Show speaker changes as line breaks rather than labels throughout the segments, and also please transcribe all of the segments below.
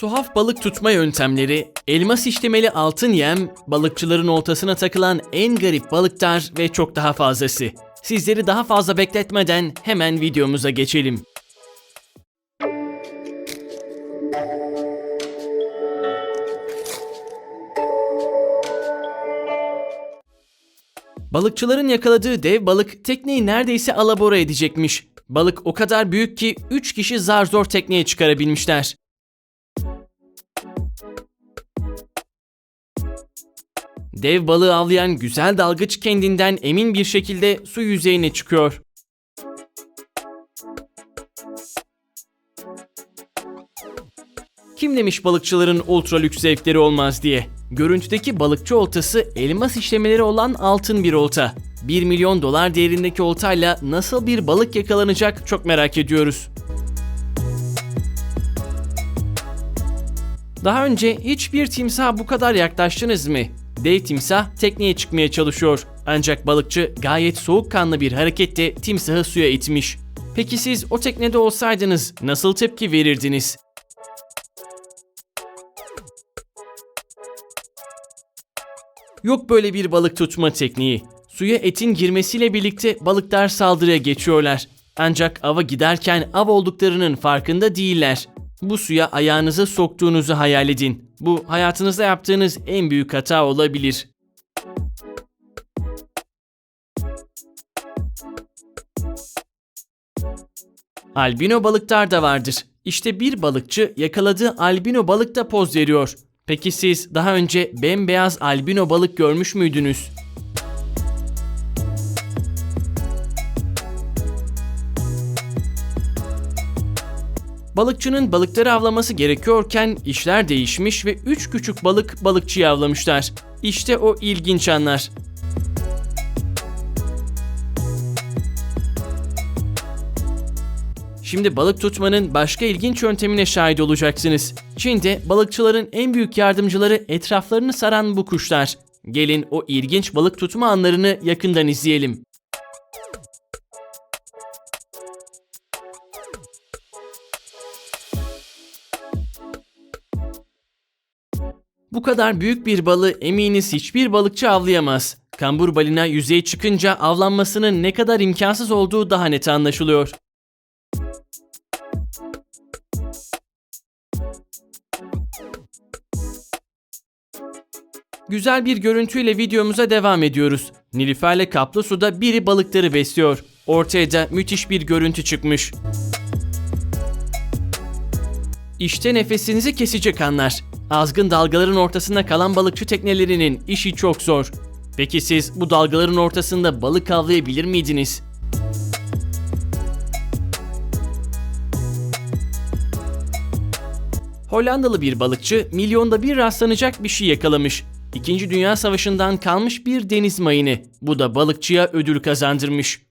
Tuhaf balık tutma yöntemleri, elmas işlemeli altın yem, balıkçıların oltasına takılan en garip balıklar ve çok daha fazlası. Sizleri daha fazla bekletmeden hemen videomuza geçelim. Balıkçıların yakaladığı dev balık tekneyi neredeyse alabora edecekmiş. Balık o kadar büyük ki 3 kişi zar zor tekneye çıkarabilmişler. Dev balığı avlayan güzel dalgıç kendinden emin bir şekilde su yüzeyine çıkıyor. Kim demiş balıkçıların ultra lüks zevkleri olmaz diye. Görüntüdeki balıkçı oltası elmas işlemeleri olan altın bir olta. 1 milyon dolar değerindeki oltayla nasıl bir balık yakalanacak çok merak ediyoruz. Daha önce hiçbir timsaha bu kadar yaklaştınız mı? Dev timsah tekneye çıkmaya çalışıyor. Ancak balıkçı gayet soğukkanlı bir hareketle timsahı suya itmiş. Peki siz o teknede olsaydınız nasıl tepki verirdiniz? Yok böyle bir balık tutma tekniği. Suya etin girmesiyle birlikte balıklar saldırıya geçiyorlar. Ancak ava giderken av olduklarının farkında değiller. Bu suya ayağınızı soktuğunuzu hayal edin. Bu hayatınızda yaptığınız en büyük hata olabilir. Albino balıklar da vardır. İşte bir balıkçı yakaladığı albino balıkta poz veriyor. Peki siz daha önce bembeyaz albino balık görmüş müydünüz? Balıkçının balıkları avlaması gerekiyorken işler değişmiş ve 3 küçük balık balıkçıyı avlamışlar. İşte o ilginç anlar. Şimdi balık tutmanın başka ilginç yöntemine şahit olacaksınız. Çin'de balıkçıların en büyük yardımcıları etraflarını saran bu kuşlar. Gelin o ilginç balık tutma anlarını yakından izleyelim. Bu kadar büyük bir balığı eminiz hiçbir balıkçı avlayamaz. Kambur balina yüzeye çıkınca avlanmasının ne kadar imkansız olduğu daha net anlaşılıyor. Güzel bir görüntüyle videomuza devam ediyoruz. Nilüfer'le kaplı suda biri balıkları besliyor. Ortaya da müthiş bir görüntü çıkmış. İşte nefesinizi kesecek anlar. Azgın dalgaların ortasında kalan balıkçı teknelerinin işi çok zor. Peki siz bu dalgaların ortasında balık avlayabilir miydiniz? Hollandalı bir balıkçı milyonda bir rastlanacak bir şey yakalamış. İkinci Dünya Savaşı'ndan kalmış bir deniz mayını. Bu da balıkçıya ödül kazandırmış.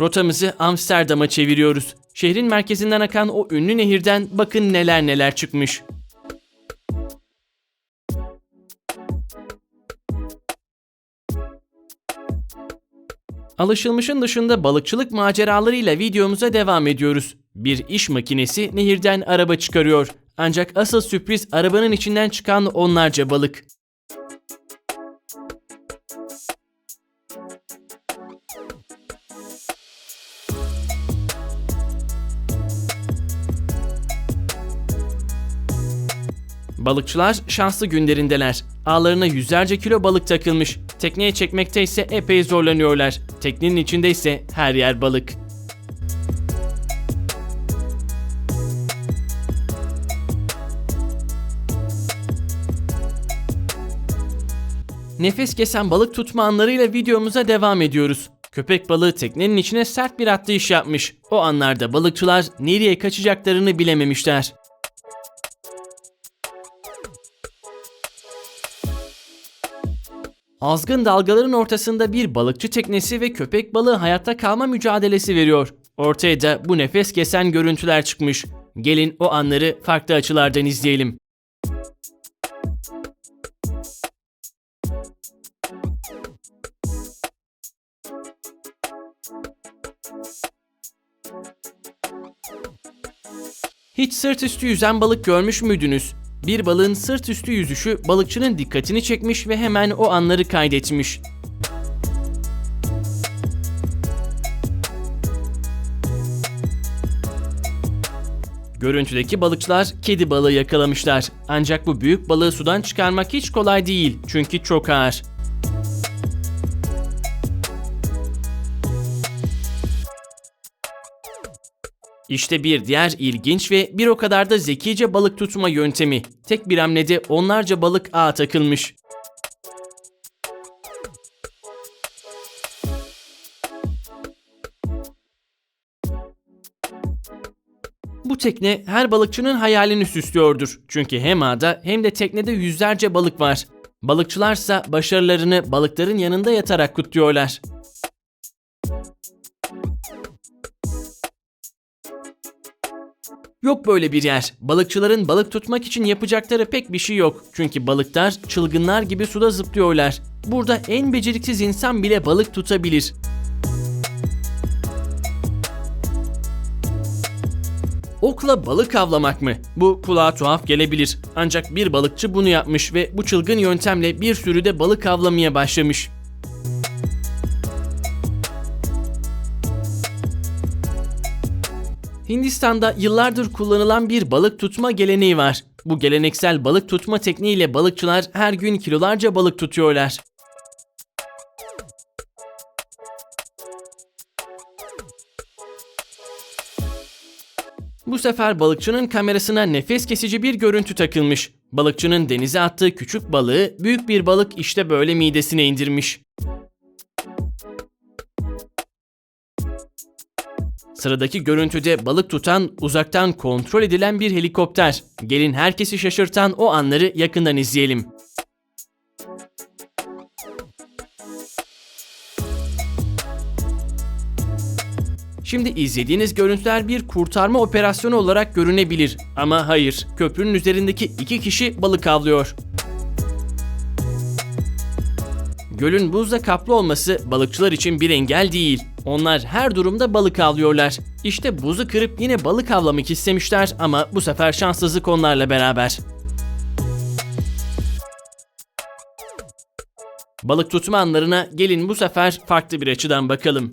Rotamızı Amsterdam'a çeviriyoruz. Şehrin merkezinden akan o ünlü nehirden bakın neler neler çıkmış. Alışılmışın dışında balıkçılık maceralarıyla videomuza devam ediyoruz. Bir iş makinesi nehirden araba çıkarıyor. Ancak asıl sürpriz arabanın içinden çıkan onlarca balık. Balıkçılar şanslı günlerindeler. Ağlarına yüzlerce kilo balık takılmış. Tekneye çekmekte ise epey zorlanıyorlar. Teknenin içinde ise her yer balık. Nefes kesen balık tutma anlarıyla videomuza devam ediyoruz. Köpek balığı teknenin içine sert bir atlayış yapmış. O anlarda balıkçılar nereye kaçacaklarını bilememişler. Azgın dalgaların ortasında bir balıkçı teknesi ve köpek balığı hayatta kalma mücadelesi veriyor. Ortaya da bu nefes kesen görüntüler çıkmış. Gelin o anları farklı açılardan izleyelim. Hiç sırt üstü yüzen balık görmüş müydünüz? Bir balığın sırt üstü yüzüşü balıkçının dikkatini çekmiş ve hemen o anları kaydetmiş. Görüntüdeki balıkçılar kedi balığı yakalamışlar. Ancak bu büyük balığı sudan çıkarmak hiç kolay değil çünkü çok ağır. İşte bir diğer ilginç ve bir o kadar da zekice balık tutma yöntemi. Tek bir hamlede onlarca balık ağa takılmış. Bu tekne her balıkçının hayalini süslüyordur. Çünkü hem ağda hem de teknede yüzlerce balık var. Balıkçılarsa başarılarını balıkların yanında yatarak kutluyorlar. Yok böyle bir yer. Balıkçıların balık tutmak için yapacakları pek bir şey yok. Çünkü balıklar çılgınlar gibi suda zıplıyorlar. Burada en beceriksiz insan bile balık tutabilir. Okla balık avlamak mı? Bu kulağa tuhaf gelebilir. Ancak bir balıkçı bunu yapmış ve bu çılgın yöntemle bir sürü de balık avlamaya başlamış. Hindistan'da yıllardır kullanılan bir balık tutma geleneği var. Bu geleneksel balık tutma tekniğiyle balıkçılar her gün kilolarca balık tutuyorlar. Bu sefer balıkçının kamerasına nefes kesici bir görüntü takılmış. Balıkçının denize attığı küçük balığı büyük bir balık işte böyle midesine indirmiş. Sıradaki görüntüde balık tutan, uzaktan kontrol edilen bir helikopter. Gelin herkesi şaşırtan o anları yakından izleyelim. Şimdi izlediğiniz görüntüler bir kurtarma operasyonu olarak görünebilir. Ama hayır, köprünün üzerindeki iki kişi balık avlıyor. Gölün buzla kaplı olması balıkçılar için bir engel değil. Onlar her durumda balık avlıyorlar. İşte buzu kırıp yine balık avlamak istemişler ama bu sefer şanssızlık onlarla beraber. Balık tutma anlarına gelin bu sefer farklı bir açıdan bakalım.